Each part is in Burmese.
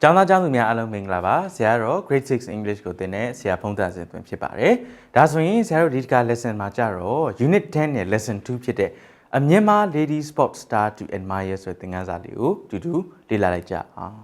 ကျောင်းသားကျောင်းသူများအားလုံးမင်္ဂလာပါဆရာတော့ grade 6 English ကိုသင်တဲ့ဆရာဖုံးသက်စင်သွင်းဖြစ်ပါတယ်ဒါဆိုရင်ဆရာတို့ဒီတစ်ခါ lesson မှာကြတော့ unit 10နဲ့ lesson 2ဖြစ်တဲ့အမြင့်မာ lady sport star to admire ဆိုတဲ့သင်ခန်းစာလေးကိုတူတူလေ့လာလိုက်ကြအောင်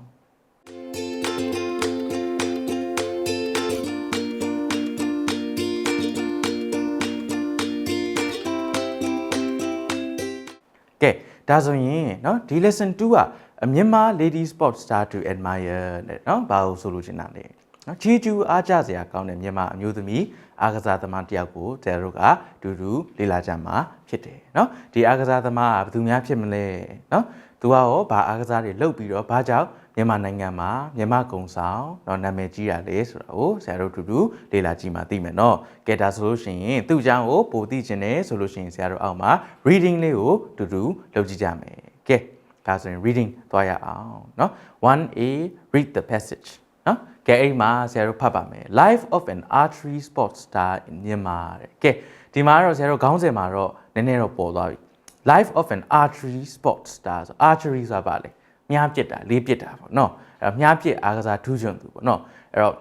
ကဲဒါဆိုရင်เนาะဒီ lesson 2က အမြင့်မာ lady sport star to admire တဲ့เนาะဘာလို့ဆိုလို့ချင်တာလဲเนาะချီကျူးအားကြစရာကောင်းတဲ့မြန်မာအမျိုးသမီးအားကစားသမားတစ်ယောက်ကိုကျတို့ကတူတူလေ့လာကြမှာဖြစ်တယ်เนาะဒီအားကစားသမားကဘယ်သူများဖြစ်မလဲเนาะသူကရောဘာအားကစားတွေလုပ်ပြီးတော့ဘာကြောင့်မြန်မာနိုင်ငံမှာမြန်မာကုံဆောင်เนาะနာမည်ကြီးတာလေဆိုတာကိုဆရာတို့တူတူလေ့လာကြည့်မှသိမယ်เนาะကဲဒါဆိုလို့ရှိရင်သူ့အကြောင်းကိုပိုသိချင်တယ်ဆိုလို့ရှိရင်ဆရာတို့အောက်မှာ reading လေးကိုတူတူလုပ်ကြည့်ကြမယ်ကဲ ဒါဆိုရင် reading သွားရအောင်เนาะ 1A read the passage เนาะကဲအဲ့မှာဆရာတို့ဖတ်ပါမယ် life of an archery sports star in Myanmar တဲ့ကဲဒီမှာတော့ဆရာတို့ခေါင်းစဉ်မှာတော့နည်းနည်းတော့ပေါ်သွားပြီ life of an archery sports star ဆို archery ဆိုတာပါလေမြားပစ်တာလေးပစ်တာပေါ့နော်အဲ့တော့မြားပစ်အားကစားထူးချွန်သူပေါ့နော်အဲ့တော့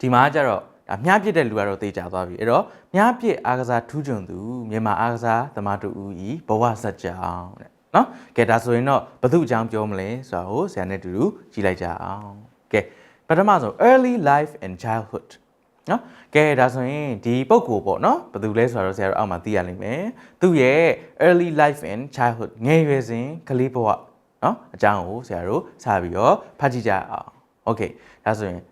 ဒီမှာကျတော့ဒါမြားပစ်တဲ့လူကတော့တေချာသွားပြီအဲ့တော့မြားပစ်အားကစားထူးချွန်သူမြန်မာအားကစားသမားတူဦးဤဘဝဇက်ကြောင်းတဲ့ နော်ကဲဒါဆိုရင်တော့ဘသူအကြောင်းပြောမလဲဆိုတာကိုဆရာနဲ့အတူတူကြည့်လိုက်ကြအောင်ကဲပထမဆုံး early life and childhood နော်ကဲဒါဆိုရင်ဒီပုံကိုပေါ့နော်ဘယ်သူလဲဆိုတော့ဆရာတို့အောက်မှာသိရလိမ့်မယ်သူ့ရဲ့ early life and childhood ငယ်ရွယ်စဉ်ကလေးဘဝနော်အကြောင်းကိုဆရာတို့စပြီးတော့ဖတ်ကြည့်ကြအောင်โอเคဒါဆိုရင်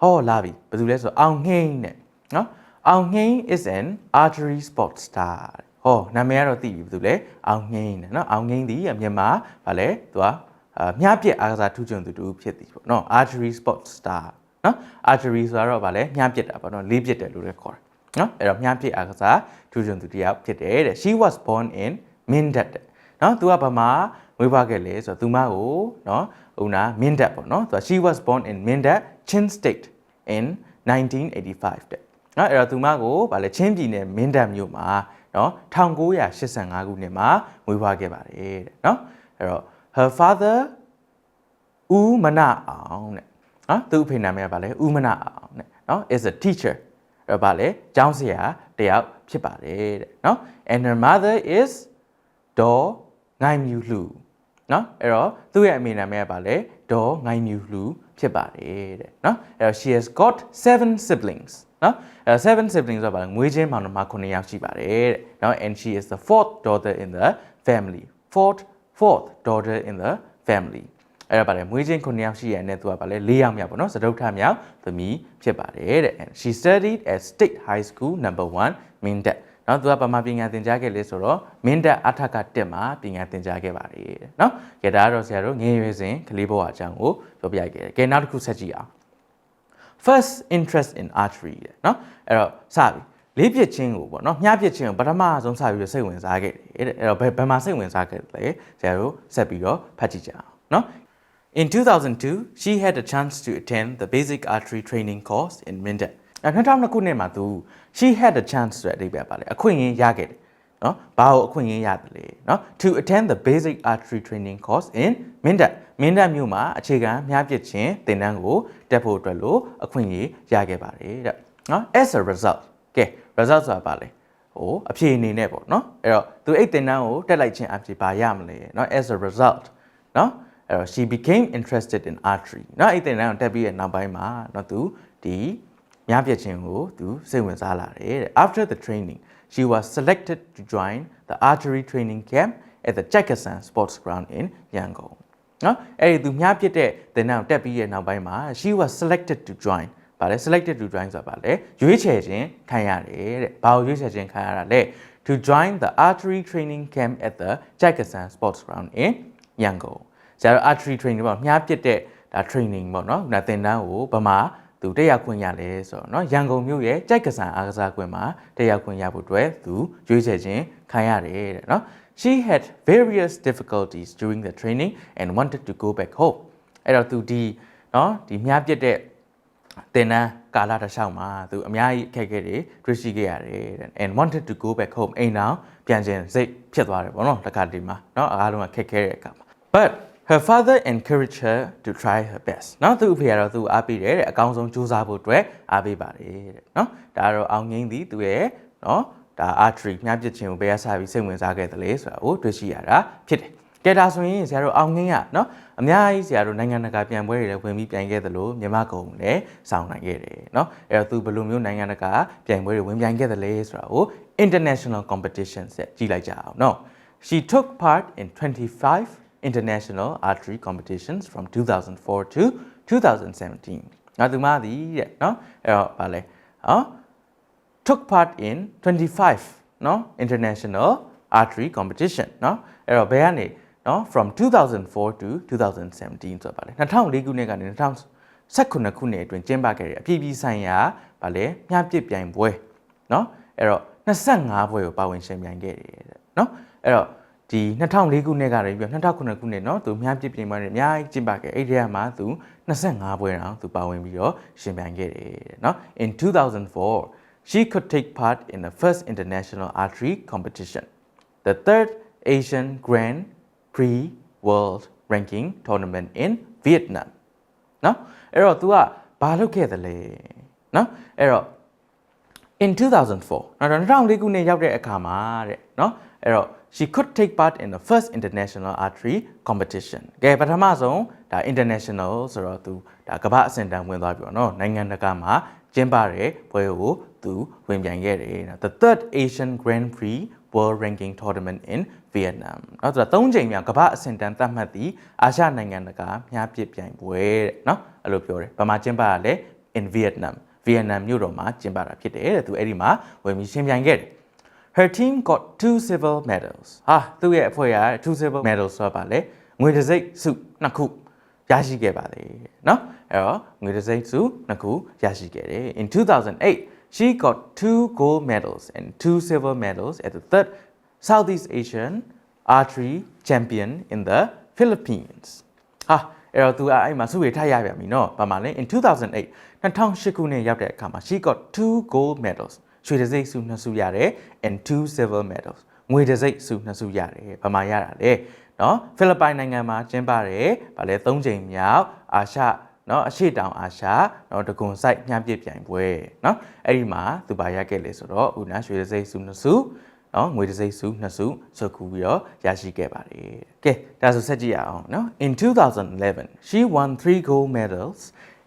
ဟောလာပြီဘယ်သူလဲဆိုတော့အောင်ငိမ့်တဲ့နော်အောင်ငိမ့် is an archery sport star ဟောနာမည်ကတော့သိပြီဘယ်သူလဲအောင်ငိမ့်တဲ့နော်အောင်ငိမ့်ဒီအမြန်မာဗာလဲသူကအာမြပြက်အားကစားထူးချွန်သူတူဖြစ်သည်ပေါ့နော် archery sport star နော် archery ဆိုတာတော့ဗာလဲမြပြက်တာပေါ့နော်လေးပြက်တယ်လို့လည်းခေါ်တယ်နော်အဲ့တော့မြပြက်အားကစားထူးချွန်သူတစ်ယောက်ဖြစ်တယ်တဲ့ she was born in Mindat တဲ့နော်သူကဘာမှမွေးဖွားခဲ့လဲဆိုတော့သူမကိုနော်ဦးနာ Mindat ပေါ့နော်သူက she was born in Mindat Chin State in 1985တဲ့နော်အဲ့တော့သူမကိုဗာလဲချင်းပြည်နယ်မင်းတပ်မြို့မှာ နော်1985ခုနှစ်မှာမွေးဖွားခဲ့ပါတယ်တဲ့နော်အဲ့တော့ her father ဦးမနအောင်တဲ့နော်သူ့အဖေနာမည်ကဗာလဲဦးမနအောင်တဲ့နော် is a teacher အဲ့တော့ဗာလဲကျောင်းဆရာတယောက်ဖြစ်ပါတယ်တဲ့နော် and her mother is ဒေါ်ငိုင်မြူလှနော်အဲ့တော့သူ့ရဲ့အမေနာမည်ကဗာလဲဒေါ်ငိုင်မြူလှဖြစ်ပါတယ်တဲ့နော်အဲ့တော့ she has got seven siblings နော်အဲ့7 siblings ဆိုတာဗာလဲငွေချင်းမောင်နှမ9ယောက်ရှိပါတယ်တဲ့နော် and she is the fourth daughter in the family fourth fourth daughter in the family အဲ့ဒါပါတယ်မွေးချင်း9ယောက်ရှိရတဲ့သူကဗာလဲ4ယောက်မြောက်ပေါ့နော်စတုထမြောက်သမီးဖြစ်ပါတယ်တဲ့ and she studied at state high school number 1 Mindat နော်သူကဗမာပညာသင်ကြားခဲ့လေဆိုတော့ Mindat အထက်ကတက်မှာပညာသင်ကြားခဲ့ပါတယ်တဲ့နော်ကြဒါကတော့ဆရာတို့ငယ်ရွယ်စဉ်ကလေးဘဝအကြောင်းကိုပြောပြခဲ့တယ်ကဲနောက်တစ်ခုဆက်ကြည့်အောင် first interest in archery တဲ့နော်အဲ့တော့စပြီလေးပြစ်ချင်းကိုပေါ့နော်မြားပြစ်ချင်းကိုပထမဆုံးစပြီးတော့စိတ်ဝင်စားခဲ့တယ်တဲ့အဲ့တော့ဘယ်ဘယ်မှာစိတ်ဝင်စားခဲ့လဲဆရာတို့ဆက်ပြီးတော့ဖတ်ကြည့်ကြအောင်နော် In 2002, she had a chance to attend the basic archery training course in Mindat. အဲ2002ခုနှစ်မှာသူ she had a chance ဆိုတဲ့အဓိပ္ပာယ်ပါလေအခွင့်အရေးရခဲ့တယ်နော်ဘာလို့အခွင့်အရေးရတယ်လဲနော် to attend the basic archery training course in Mindat Mindat မြို့မှာအခြေခံမြားပစ်ခြင်းသင်တန်းကိုတက်ဖို့အတွက်လို့အခွင့်အရေးရခဲ့ပါတယ်တဲ့နော် as a result ကဲ result ဆိုတာပါလေဟိုအဖြေအနေနဲ့ပေါ့နော်အဲ့တော့သူအဲ့သင်တန်းကိုတက်လိုက်ခြင်းအဖြစ်ပါရမလဲနော် as a result နော်အဲ့တော့ she became interested in archery เนาะအဲ့တဲ့နောက်တက်ပြီးရဲ့နောက်ပိုင်းမှာเนาะသူဒီမြားပြခြင်းကိုသူစိတ်ဝင်စားလာတယ်တဲ့ after the training she was selected to join the archery training camp at the Jackasan Sports Ground in Yangon เนาะအဲ့ဒီသူမြားပြတဲ့တဲ့နောက်တက်ပြီးရဲ့နောက်ပိုင်းမှာ she was selected to join ဗါလဲ selected to join ဆိုတာဗါလဲရွေးချယ်ခြင်းခံရတယ်တဲ့ဘာကိုရွေးချယ်ခြင်းခံရတာလဲ to join the archery training camp at the Jackasan Sports Ground in Yangon ဆရာတို့ archery training ပေါ့မြားပစ်တဲ့ဒါ training ပေါ့နော်ဒါသင်တန်းကိုဗမာသူတက်ရောက်ခွင့်ရလဲဆိုတော့เนาะရန်ကုန်မြို့ရဲ့ကြိုက်ကစားအားကစားကွင်းမှာတက်ရောက်ခွင့်ရဖို့အတွက်သူရွေးချယ်ခြင်းခံရတယ်တဲ့เนาะ she had various difficulties during the training and wanted to go back home အဲ့တော့သူဒီเนาะဒီမြားပစ်တဲ့သင်တန်းကာလတစ်လျှောက်မှာသူအများကြီးအခက်အခဲတွေတွေ့ရှိခဲ့ရတယ်တဲ့ and wanted to go back home အိမ်အောင်ပြန်ခြင်းစိတ်ဖြစ်သွားတယ်ပေါ့နော်တခါတည်းမှာเนาะအားလုံးကခက်ခဲတဲ့အခါမှာ but her father encouraged her to try her best เนาะသူ့အဖေကတော့သူ့အားပေးတယ်တဲ့အကောင်းဆုံးကြိုးစားဖို့အတွက်အားပေးပါတယ်တဲ့เนาะဒါကတော့အောင်ငင်းသည်သူရဲ့เนาะ ဒါ artery မြပစ်ခြင်းကိုဘယ်ကစပြီးစိတ်ဝင်စားခဲ့သလဲဆိုတာကိုတွေ့ရှိရတာဖြစ်တယ်ကဲဒါဆိုရင်ဆရာတို့အောင်ငင်းရနော်အများကြီးဆရာတို့နိုင်ငံတကာပြန်ပွဲတွေလည်းဝင်ပြီးပြိုင်ခဲ့သလိုမြန်မာကုန်လည်းစောင့်နိုင်ခဲ့တယ်နော်အဲ့တော့သူဘယ်လိုမျိုးနိုင်ငံတကာပြန်ပွဲတွေဝင်ပြိုင်ခဲ့သလဲဆိုတာကို international competition ဆက်ကြည့်လိုက်ကြအောင်နော် she took part in 25 international archery competitions from 2004 to 2017နော်သူမသည်တဲ့နော်အဲ့တော့ဗာလဲနော် took part in 25နော် international archery competition နော်အဲ့တော့ဘယ်ကနေနော် from 2004 to 2017ဆိုပါလေ2004ခုနှစ်ကနေ2019ခုနှစ်အတွင်းကျင်းပခဲ့တဲ့အပြည်ပြည်ဆိုင်ရာဗာလဲမြပစ်ပြိုင်ပွဲနော်အဲ့တော့25ပွဲကိုပါဝင်ရှင်ပြိုင်ခဲ့တယ်တဲ့နော်အဲ့တော့ဒီ2004ခုနှစ်ကနေပြီးတော့2009ခုနှစ်เนาะသူမြားပြစ်ပြင်ပွဲတွေအများကြီးကျင်းပခဲ့အဲ့ဒီကမှာသူ25ပွဲတောင်သူပါဝင်ပြီးတော့ရှင်ပြိုင်ခဲ့တယ်တဲ့เนาะ in 2004 she could take part in the first international archery competition, the third Asian Grand Prix World Ranking Tournament in Vietnam. နော်အဲ့တော့ तू ကဘာလုပ်ခဲ့သလဲနော်အဲ့တော့ in 2004နော်2004ခုနှစ်ရောက်တဲ့အခါမှာတဲ့နော်အဲ့တော့ she could take part in the first international archery competition. ကဲပထမဆုံးဒါ international ဆိုတော့ तू ဒါကမ္ဘာအဆင့်တန်းဝင်သွားပြီပေါ့နော်နိုင်ငံတကာမှာ ကျင်းပတဲ့ပွဲကိုသူဝင်ပြိုင်ခဲ့တယ်နော် the third Asian Grand Prix World Ranking Tournament in Vietnam နော်ဆိုတာ၃ချိန်မြောက်ကမ္ဘာအဆင့်တန်းသတ်မှတ်သည့်အာရှနိုင်ငံတကာမြားပစ်ပြိုင်ပွဲတဲ့နော်အဲ့လိုပြောတယ်ဘာမှကျင်းပရလဲ in Vietnam ဗီယက်နမ်မြို့တော်မှာကျင်းပတာဖြစ်တယ်တဲ့သူအဲ့ဒီမှာဝင်ပြီးရှင်းပြိုင်ခဲ့တယ် Her team got two silver medals ဟာသူ့ရဲ့အဖွဲ့က two silver medals ဆိုတာပါလေငွေတစ်စိတ်စုနှစ်ခုရရှိခဲ့ပါလေเนาะ အဲ့တော့ငွေတစ်စိတ်စုနှစ်ခုရရှိခဲ့တယ် In 2008 she got two gold medals and two silver medals at the third Southeast Asian archery champion in the Philippines ဟာအဲ့တော့သူကအဲ့မှာစုရထားရပြန်ပြီเนาะဘာမှလဲ in 2008 2008ခုနှစ်ရောက်တဲ့အခါမှာ she got two gold medals ရွှေတံဆိပ်ဆုနှစ်ဆုရတယ် and two silver medals ငွေတံဆိပ်ဆုနှစ်ဆုရတယ်ဘာမှရတာလဲเนาะဖိလစ်ပိုင်နိုင်ငံမှာကျင်းပတယ်ဗာလဲ၃ချိန်မြောက်အာရှ เนาะအရှေ့တောင်အာရှเนาะတကွန်ဆိုင်မြှပစ်ပြိုင်ပွဲเนาะအဲ့ဒီမှာသူပါရခဲ့လေဆိုတော့ဦးနာရွှေတံဆိပ်ဆုနှစ်ဆုနော်ငွေတံဆိပ်စုနှစ်စုစုကူပြီးတော့ရရှိခဲ့ပါတယ်။ကဲဒါဆိုဆက်ကြည့်ရအောင်နော် In 2011 she won 3 gold medals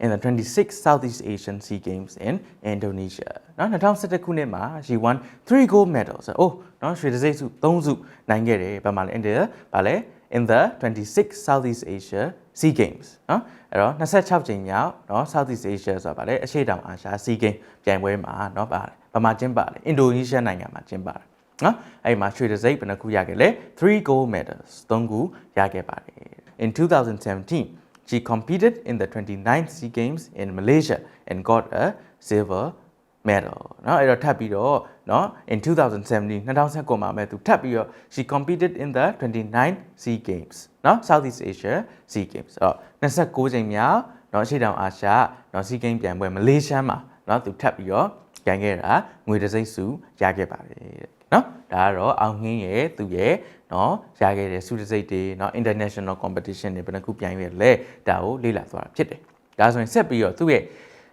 in the 26 Southeast Asian SEA Games in Indonesia နော်2011ခုနှစ်မှာ she won 3 gold medals အိုးနော်ရွှေတံဆိပ်စု3စုနိုင်ခဲ့တယ်ဘာမှလဲ in the ဘာလဲ in the 26 Southeast Asia SEA Games နော်အဲ့တော့26ချိန်မြောက်နော် Southeast Asia ဆိုတာဗာလဲအရှေ့တောင်အာရှ SEA Games ပြိုင်ပွဲမှာနော်ဗာလဲဘာမှကျင်းပလဲအင်ဒိုနီးရှားနိုင်ငံမှာကျင်းပတယ်နော်အဲ့မှာရွှေတံဆိပ်ဘယ်နှခုရခဲ့လဲ3 gold medals 3ခုရခဲ့ပါတယ် in 2017 she competed in the 29th SEA Games in Malaysia and got a silver medal เนาะအဲ့တော့ထပ်ပြီးတော့เนาะ in 2017 2019မှာမဲ့သူထပ်ပြီးတော့ she competed in the 29th SEA Games เนาะ Southeast Asia SEA Games အဲ့တော့29ချိန်မြောက်เนาะအရှေ့တောင်အာရှเนาะ SEA Games ပြိုင်ပွဲမလေးရှားမှာเนาะသူထပ်ပြီးတော့ပြိုင်ခဲ့တာငွေတံဆိပ်စုရခဲ့ပါတယ်တဲ့နော်ဒါကတော့အောင်ငင်းရဲ့သူရဲ့နော်ရခဲ့တဲ့စုတစိတ်တွေနော် international competition တွေဘယ်နှခုပြိုင်ရလဲဒါကိုလေ့လာသွားတာဖြစ်တယ်ဒါဆိုရင်ဆက်ပြီးတော့သူ့ရဲ့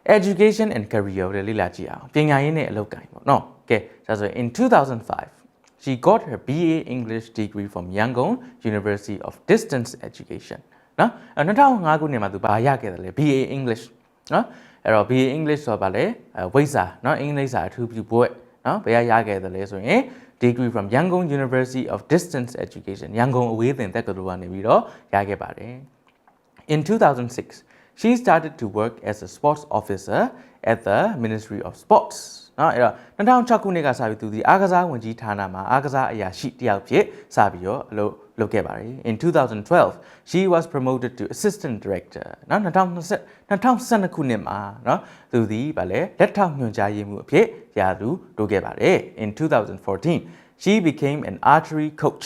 education and career တွေလေ့လာကြည့်အောင်ပညာရေးနဲ့အလုပ်ကိုင်ပေါ့နော်ကဲဒါဆိုရင် in 2005 she got her BA English degree from Yangon University of Distance Education နော်2005ခုနှစ်မှာသူဘာရခဲ့တယ်လဲ BA English နော်အဲ့တော့ BA English ဆိုတာဗာလဲဝိဇ္ဇာနော်အင်္ဂလိပ်စာအထူးပြုဘွဲ့နော်ဘယ်ရရခဲ့တယ်လဲဆိုရင် degree from Yangon University of Distance Education ရန်ကုန်အဝေးသင်တက္ကသိုလ်ကနေပြီးတော့ရခဲ့ပါတယ် In 2006 she started to work as a sports officer at the Ministry of Sports နော်အဲ့တော့2006ခုနှစ်ကစပြီးသူဒီအားကစားဝန်ကြီးဌာနမှာအားကစားအရာရှိတယောက်ဖြစ်စပြီးတော့အလုပ်လုပ်ခဲ့ပါတယ် In 2012 she was promoted to assistant director နော်2020 2012ခုနှစ်မှာနော်သူဒီဗာလဲလက်ထောက်ညွှန်ကြားရေးမှူးအဖြစ်ရာသူတိုးခဲ့ပါတယ် In 2014 she became an archery coach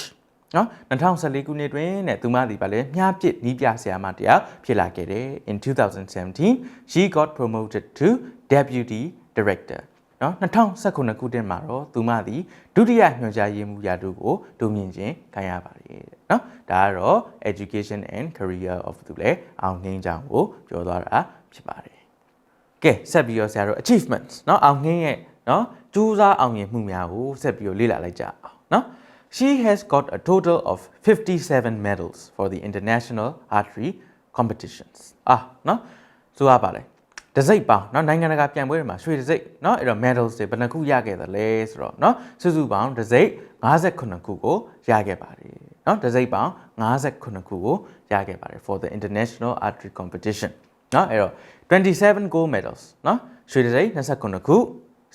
နော်2014ခုနှစ်တွင်တဲ့သူမသည်ဗာလဲမြားပစ်နီးပြဆရာမတရားဖြစ်လာခဲ့တယ် in 2017 she got promoted to deputy director နော်2019ခုနှစ်မှာတော့သူမသည်ဒုတိယညွှန်ကြားရေးမှူးရာထူးကိုဒုမြင့်ခြင်းခံရပါတယ်နော်ဒါကတော့ education and career of သူလဲအောင်နှင်းကြောင်းကိုပြောသွားတာဖြစ်ပါတယ်ကဲဆက်ပြီးတော့ဆရာတို့ achievements နော်အောင်နှင်းရဲ့နော်စူးစမ်းအောင်မြင်မှုများကိုဆက်ပြီးတော့လေ့လာလိုက်ကြအောင်နော် She has got a total of 57 medals for the international archery competitions อ่ะเนาะဆိုရပါလေတစိမ့်ပေါင်းเนาะနိုင်ငံတကာပြိုင်ပွဲတွေမှာရွှေတစိမ့်เนาะအဲ့တော့ medals တွေဘယ်နှခုရခဲ့သလဲဆိုတော့เนาะစုစုပေါင်းတစိမ့်58ခုကိုရခဲ့ပါတယ်เนาะတစိမ့်ပေါင်း58ခုကိုရခဲ့ပါတယ် for the international archery competition เนาะအဲ့တော့27 gold medals เนาะရွှေတစိမ့်29ခု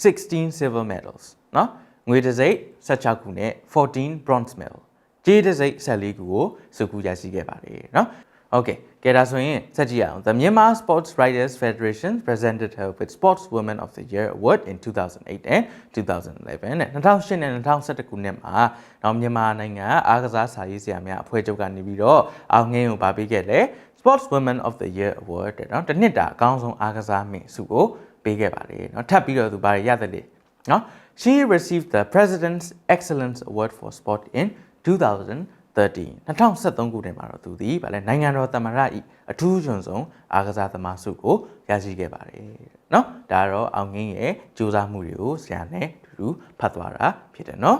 16 silver medals เนาะ ငွေတစိမ့်16ခုနဲ့14 bronze medal ကြေးတစိမ့်14ခုကိုစုခုရရှိခဲ့ပါတယ်เนาะ Okay ကဲဒါဆိုရင်ဆက်ကြည့်ရအောင် The Myanmar Sports Writers Federation presented her with Sportswoman of the Year award in 2008 and 2011နဲ့2008နဲ့2011ခုနှစ်မှာတော့မြန်မာနိုင်ငံအားကစားစာရေးဆရာများအဖွဲ့ချုပ်ကနေပြီးတော့အောင်ငင်းကိုဗာပေးခဲ့တယ် Sportswoman of the Year award တဲ့နော်တစ်နှစ်တာအကောင်းဆုံးအားကစားမင်းဆုကိုပေးခဲ့ပါတယ်เนาะထပ်ပြီးတော့သူဗာရရတယ်လေเนาะ She received the President's Excellence Award for Sport in 2013 2013ခုနှစ်မှာတော့သူဒီဗာလဲနိုင်ငံတော်သမ္မတဤအထူးကျွန်းဆုံးအားကစားသမားဆုကိုရရှိခဲ့ပါတယ်เนาะဒါကတော့အောင်ငင်းရဲ့စူးစမ်းမှုတွေကိုဆရာနဲ့အတူတူဖတ်သွားတာဖြစ်တယ်เนาะ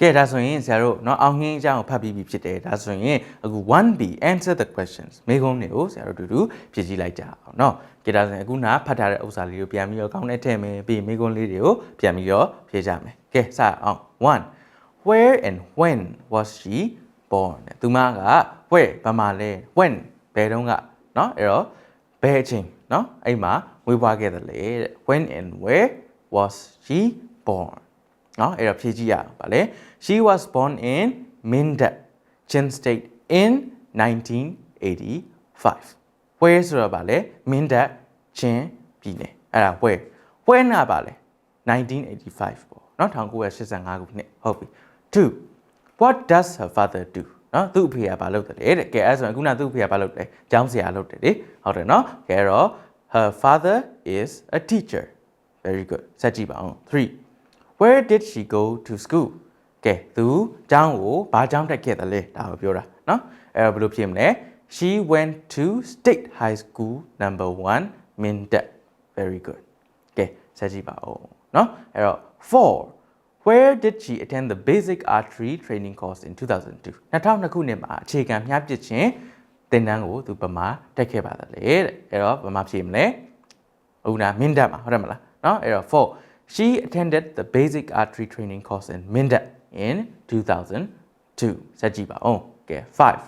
ကဲဒါဆိုရင်ဆရာတို့เนาะအောင်ငင်းအကြောင်းကိုဖတ်ပြီးပြီဖြစ်တယ်ဒါဆိုရင်အခု 1B answer the questions မေးခွန်းတွေကိုဆရာတို့အတူတူဖြည့်ကြည့်လိုက်ကြအောင်เนาะကဲဒါဆိုရင်အခုနာဖတ်ထားတဲ့ဥစ္စာလေးကိုပြန်ပြီးတော့ကောင်းတဲ့ထည့်မယ်ပြီးမေးခွန်းလေးတွေကိုပြန်ပြီးတော့ဖြည့်ကြမယ်ကဲစအောင်1 where and when was she born သူမက where ဘာမှလဲ when ဘယ်တုန်းကเนาะအဲ့တော့ဘယ်အချိန်เนาะအဲ့မှာမွေးဖွားခဲ့တယ်လေတဲ့ when and where was she born နော်အဲ့တော့ဖြည့်ကြည့်ရအောင်ပါလေ She was born in Mindat Chin State in 1985 where ဆိုတော့ပါလေ Mindat Chin ပြည်နယ်အဲ့ဒါ where where နာပါလေ1985ပေါ့နော်1985ခုနှစ်ဟုတ်ပြီ two what does her father do နော်သူ့အဖေကဘာလုပ်တယ်တဲ့ကဲအဲ့ဆိုရင်ခုနသူ့အဖေကဘာလုပ်တယ်ကျောင်းဆရာလုပ်တယ်လေဟုတ်တယ်နော်ကဲတော့ her father is a teacher very good စัจကြည့်ပါအောင်3 where did she go to school ကဲသူကျောင်းကိုဘာကျောင်းတက်ခဲ့တယ်လဲဒါကိုပြောတာနော်အဲ့တော့ဘယ်လိုဖြစ်မလဲ she went to state high school number 1 Mindat very good ကဲဆက်ကြည့်ပါဦးနော်အဲ့တော့4 Where did she attend the basic archery training course in 2002 2002ခုနှစ်မှာအခြေခံမြှပစ်ခြင်းသင်တန်းကိုသူဗမာတက်ခဲ့ပါတယ်လေတဲ့အဲ့တော့ဗမာဖြေမလဲဟုတ်လားမင်းတပ်မှာဟုတ်တယ်မလားเนาะအဲ့တော့4 She attended the basic archery training course in Minda in 2002. ဆက်ကြည့်ပါအောင်။ Okay, 5.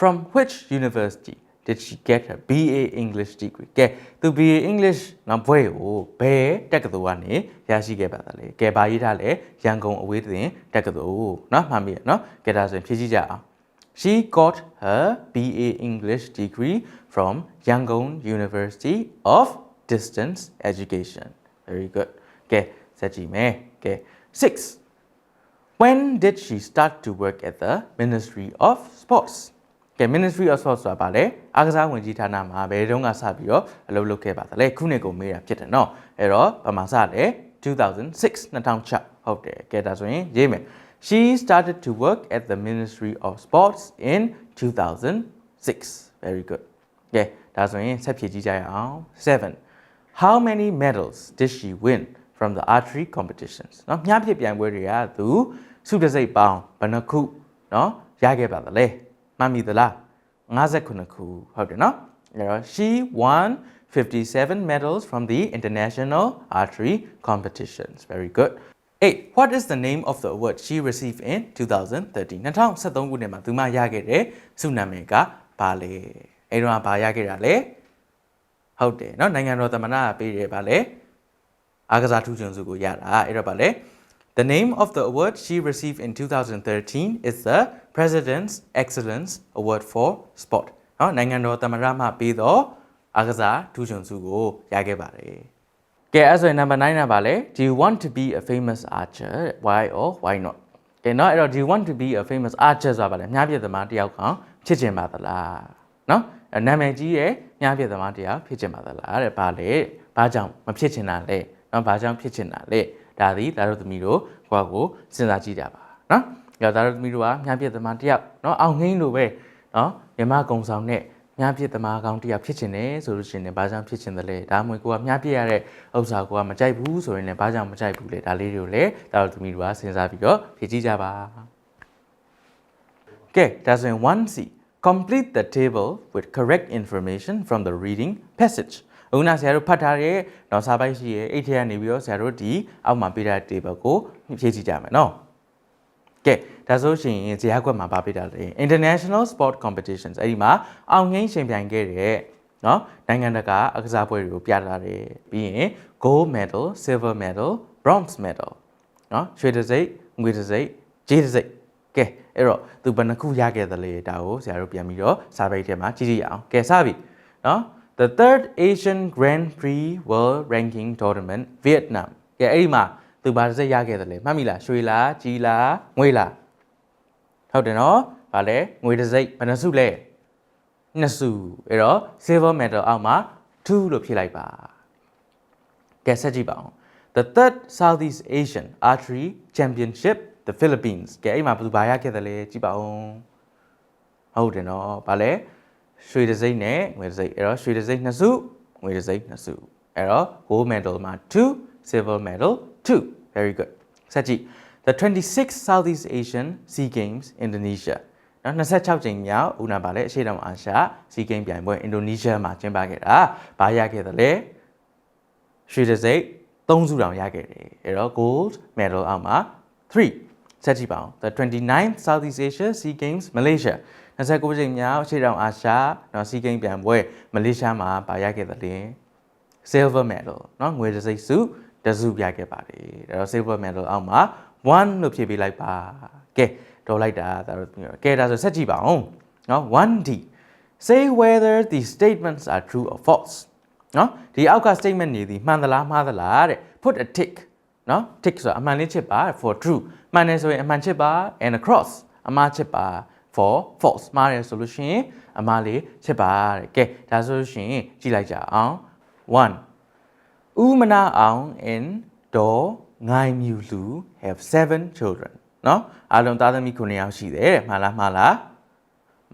From which university did she get her BA English degree? ကဲသူ BA English နောက်ဘွဲ့ကိုဘယ်တက္ကသိုလ်ကနေရရှိခဲ့ပါသလဲ။ကဲဘာရေးထားလဲ။ရန်ကုန်အဝေးတင်တက္ကသိုလ်။နော်မှတ်မိရနော်။ကဲဒါဆိုရင်ဖြည့်ကြည့်ကြအောင်။ She got her BA English degree from Yangon University of Distance Education. very good ကဲဆက်ကြည့်မယ်ကဲ6 When did she start to work at the Ministry of Sports ကဲ Ministry of Sports ဆိုတာဗာလဲအားကစားဝန်ကြီးဌာနမှာဘယ်တုန်းကစပြီးတော့အလုပ်လုပ်ခဲ့ပါသလဲခုနှစ်ကိုမေးတာဖြစ်တယ်เนาะအဲ့တော့ဗမာစလဲ2006 2006ဟုတ်တယ်ကဲဒါဆိုရင်ရေးမယ် She started to work at the Ministry of Sports in 2006 very good ကဲဒါဆိုရင်ဆက်ဖြည့်ကြည့်ကြရအောင်7 How many medals did she win from the archery competitions เนาะမြားဖြစ်ပြိုင်ပွဲတွေကသူစုတစိတ်ပေါင်းဘယ်နှခုเนาะရခဲ့ပါသလဲမှတ်မိသလား59ခုဟုတ်တယ်เนาะအဲ့တော့ she won 57 medals from the international archery competitions very good 8 what is the name of the award she received in 2013 2013ခုနှစ်မှာသူမရခဲ့တဲ့ဆုနာမည်ကဘာလဲအဲ့တော့ဘာရခဲ့တာလဲ ဟုတ်တယ်เนาะနိုင်ငံတော်သမ္မတကပေးတယ်ဗာလဲအားကစားထူးချွန်ဆုကိုရတာအဲ့တော့ဗာလဲ The name of the award she received in 2013 is the President's Excellence Award for Sport เนาะနိုင်ငံတော်သမ္မတမှပေးသောအားကစားထူးချွန်ဆုကိုရခဲ့ပါတယ်ကဲအဲ့ဆိုရင် number 9ကဗာလဲ Do you want to be a famous archer why or why not ကဲเนาะအဲ့တော့ Do you want to be a famous archer ဆိုတာဗာလဲမြားပြည့်သမားတယောက်ကောင်ဖြစ်ချင်ပါသလားเนาะနာမည်ကြီးရဲ့ ညပြည့်သမားတရားဖြစ်ချင်ပါသလားတဲ့ဘာလဲဘာကြောင့်မဖြစ်ချင်တာလဲနော်ဘာကြောင့်ဖြစ်ချင်တာလဲဒါသည်ဒါတို့သမီးတို့ကိုကိုစဉ်းစားကြည့်ကြပါနော်ဒါတို့သမီးတို့ကညပြည့်သမားတရားနော်အောင်ငိမ့်လို့ပဲနော်မြမကုံဆောင်နဲ့မြပြစ်သမားကောင်းတရားဖြစ်ချင်တယ်ဆိုလို့ရှိရင်ဘာကြောင့်ဖြစ်ချင်တယ်လဲဒါမှမဟုတ်ကိုကမြပြစ်ရတဲ့ဥစ္စာကိုကမကြိုက်ဘူးဆိုရင်လည်းဘာကြောင့်မကြိုက်ဘူးလဲဒါလေးတွေကိုလည်းဒါတို့သမီးတို့ကစဉ်းစားပြီးတော့ဖြေကြည့်ကြပါကဲဒါဆိုရင် 1C complete the table with correct information from the reading passage အခုနဆရာတို့ဖတ်ထားတဲ့တော့စာပိုက်ရှိရဲ့အဲ့ထဲကနေပြီးတော့ဆရာတို့ဒီအောက်မှာပေးထားတဲ့ table ကိုဖြည့်ကြည့်ကြမယ်နော်ကဲဒါဆိုရှင်ဇေယျကွက်မှာပါပေးတာလေ International Sport Competitions အဲ့ဒီမှာအောင်ငိမ့်ရှင်ပြိုင်ခဲ့တဲ့နော်နိုင်ငံတကာအကစားပွဲတွေကိုပြတာတယ်ပြီးရင် gold medal silver medal bronze medal နော်ရွှေတံဆိပ်ငွေတံဆိပ်ကြေးတံဆိပ်ကဲ အဲ့တော့သူဘယ်နှခုရခဲ့သလဲဒါကိုဆရာတို့ပြန်ပြီးတော့စာပေထဲမှာကြည့်ကြည့်ရအောင်ကဲစပြီเนาะ the third Asian Grand Prix World Ranking Tournament Vietnam ကဲအဲ့ဒီမှာသူဘာတစ်စိတ်ရခဲ့သလဲမှတ်မိလားရွှေလားကြီးလားငွေလားဟုတ်တယ်နော်ဗာလဲငွေတစ်စိတ်ဘယ်နှစုလဲနှစ်စုအဲ့တော့ silver medal အောက်မှာ2လို့ဖြည့်လိုက်ပါကဲဆက်ကြည့်ပါအောင် the third Southeast Asian Archery Championship the Philippines ကဲအဲ့မှာဘယ်သူဘာရခဲ့သလဲကြည့်ပါဦးဟုတ်တယ်နော်ဗာလဲရွှေတစ်စိမ့်နဲ့ငွေတစ်စိမ့်အဲ့တော့ရွှေတစ်စိမ့်နှစ်စုငွေတစ်စိမ့်နှစ်စုအဲ့တော့ gold medal မှာ2 silver medal 2 very good ဆက်ကြည့် the 26th Southeast Asian Sea Games Indonesia နော်26ကြိမ်မြောက်ဦးနာပါလေအရှေ့တောင်အာရှစီဂိမ်းပြိုင်ပွဲအင်ဒိုနီးရှားမှာကျင်းပခဲ့တာဘာရခဲ့သလဲရွှေတံဆိပ်3စုတောင်ရခဲ့တယ်အဲ့တော့ gold medal အောက်မှာ3 ချက်ကြည့်ပါအောင် the 29th Southeast Asia SEA Games Malaysia 29ကြိမ်မြောက်အရှေ့တောင်အာရှနော် SEA Games ပြိုင်ပွဲမလေးရှားမှာပါရခဲ့တဲ့လင်း silver medal နော်ငွေတစိမ့်စုတစုပြခဲ့ပါတယ်ဒါတော့ silver medal အောက်မှာ1လို့ဖြည့်ပေးလိုက်ပါကဲဒေါ်လိုက်တာဒါတော့ကဲဒါဆိုဆက်ကြည့်ပါအောင်နော် 1D say whether the statements are true or false နော်ဒီအောက်က statement နေသည်မှန်သလားမှားသလားတဲ့ put a tick နော် tick ဆိုတာအမှန်လေးချစ်ပါ for true မှန်တယ်ဆိုရင်အမှန်ချစ်ပါ and a cross အမှားချစ်ပါ for false မှားတယ်ဆိုလို့ရှိရင်အမှားလေးချစ်ပါတဲ့ကဲဒါဆိုလို့ရှိရင်ကြည့်လိုက်ကြအောင်1ဥမနာအောင် in ဒေါ်ငိုင်းမြူလူ have 7 children เนาะအားလုံးသားသမီး9ယောက်ရှိတယ်တဲ့မှားလားမှားလား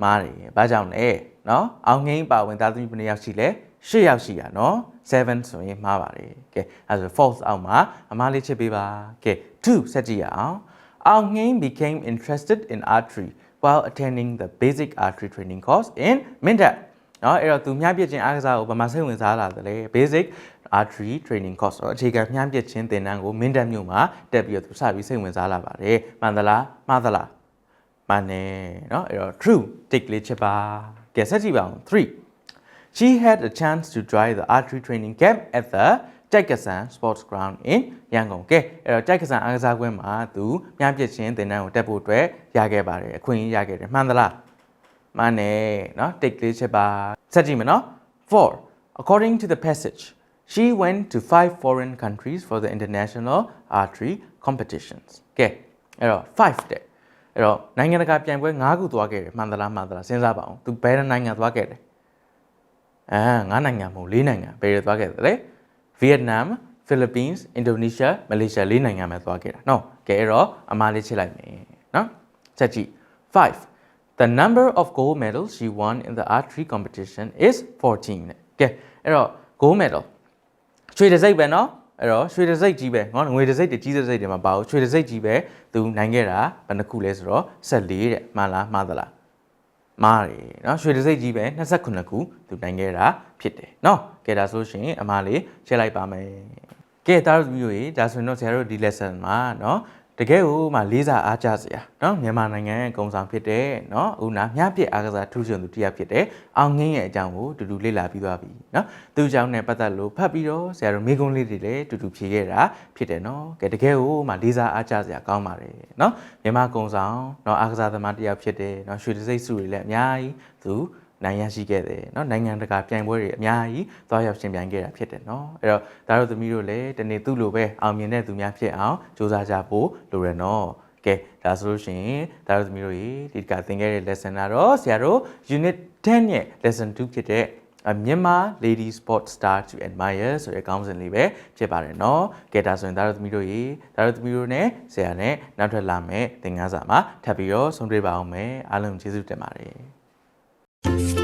မှားတယ်ဘာကြောင့်လဲเนาะအောင်ငိမ့်ပါဝင်သားသမီးဘယ်နှယောက်ရှိလဲ10ယောက်ရှိရเนาะ7ဆိုရင်မှားပါတယ်ကဲအဲဆို false အောက်မှာအမှားလေးချစ်ပေးပါကဲ2ဆက်ကြည့်ရအောင် အောင်ငိမ့် became interested in archery while attending the basic archery training course in Mindat เนาะအဲ့တော့သူမြှပြစ်ခြင်းအားကစားကိုဗမာစိတ်ဝင်စားလာတယ်လေ basic archery training course တော့အခြေခံမြှပြစ်ခြင်းသင်တန်းကို Mindat မြို့မှာတက်ပြီးတော့သူစပြီးစိတ်ဝင်စားလာပါတယ်မှန်သလားမှားသလားမှန်တယ်เนาะအဲ့တော့ true tick လေးချက်ပါကဲဆက်ကြည့်ပါဦး3 she had a chance to try the archery training camp at the ကြိုက်ကဆန် sports ground in ရန်ကုန်ကဲအဲ့တော့ကြိုက်ကဆန်အားကစားကွင်းမှာသူမြပြစ်ချင်းသင်တန်းကိုတက်ဖို့အတွက်ရခဲ့ပါတယ်အခွင့်အရေးရခဲ့တယ်မှန်သလားမှန်တယ်เนาะတိတ်ကလေးချက်ပါဆက်ကြည့်မယ်เนาะ4 according to the passage she went to five foreign countries for the international archery competitions ကဲအဲ့တော့5တဲ့အဲ့တော့နိုင်ငံတကာပြိုင်ပွဲ9ခုသွားခဲ့တယ်မှန်သလားမှန်သလားစဉ်းစားပါအောင်သူဘယ်နိုင်ငံသွားခဲ့တယ်အာငါးနိုင်ငံမဟုတ်၄နိုင်ငံဘယ်တွေသွားခဲ့တယ်လဲ Vietnam Philippines Indonesia Malaysia လေးနိုင်ငံပဲသွားခဲ့တာနော်ကဲအဲ့တော့အမားလေးချစ်လိုက်မယ်နော်ချက်ကြည့်5 The number of gold medals she won in the archery competition is 14တဲ့ကဲအဲ့တော့ gold medal ရွှေတံဆိပ်ပဲနော်အဲ့တော့ရွှေတံဆိပ်ကြီးပဲငေါငွေတံဆိပ်တကြီးတံဆိပ်တွေမှာပါဘူးရွှေတံဆိပ်ကြီးပဲသူနိုင်ခဲ့တာဘယ်နှခုလဲဆိုတော့14တဲ့မှန်လားမှားသလားမားတယ်เนาะရွှေတစိတ်ကြီးပဲ29ခုသူနိုင်ခဲ့တာဖြစ်တယ်เนาะ ကဲဒါဆိုရှင်အမားလေးရှင်းလိုက်ပါမယ်ကဲတားတို့ဗီဒီယိုကြီးဒါဆိုရင်တော့ဆရာတို့ဒီ lesson မှာเนาะတကယ်ကိုမှလေးစားအားကြစရာเนาะမြန်မာနိုင်ငံရဲ့ကုံဆောင်ဖြစ်တဲ့เนาะဦးနာမြပြည့်အားကစားထူးချွန်သူတရားဖြစ်တဲ့အောင်ငင်းရဲ့အကြောင်းကိုတူတူလေ့လာပြီးသွားပြီเนาะသူ့အကြောင်းနဲ့ပတ်သက်လို့ဖတ်ပြီးတော့ဆရာတို့မိကုံးလေးတွေလည်းတူတူဖြေခဲ့တာဖြစ်တယ်เนาะကဲတကယ်ကိုမှလေးစားအားကြစရာကောင်းပါတယ်เนาะမြန်မာကုံဆောင်เนาะအားကစားသမားတရားဖြစ်တဲ့เนาะရွှေတစိတ်စုတွေလည်းအများကြီးသူ နိုင်ရရှိခဲ့တယ်เนาะနိုင်ငံတကာပြိုင်ပွဲတွေအများကြီးသွားရောက်ရှင်ပြိုင်ခဲ့တာဖြစ်တယ်เนาะအဲ့တော့ဒါတို့သမီးတို့လည်းတနေ့သူ့လိုပဲအောင်မြင်တဲ့သူများဖြစ်အောင်စူးစမ်းကြဖို့လိုရယ်เนาะကဲဒါဆိုလို့ရှိရင်ဒါတို့သမီးတို့ရေဒီကသင်ခဲ့တဲ့ lesson ကတော့ဆရာတို့ unit 10ရဲ့ lesson 2ဖြစ်တဲ့ အမြန်မာ lady sport star to admire ဆိုတဲ့ခေါင်းစဉ်လေးပဲဖြစ်ပါတယ်เนาะကဲဒါဆိုရင်ဒါတို့သမီးတို့ရေဒါတို့သမီးတို့ ਨੇ ဆရာနဲ့နောက်ထပ်လာမယ်သင်ခန်းစာမှာထပ်ပြီးတော့ဆုံးတွေ့ပါအောင်မယ်အားလုံးကျေးဇူးတင်ပါတယ် Thank you.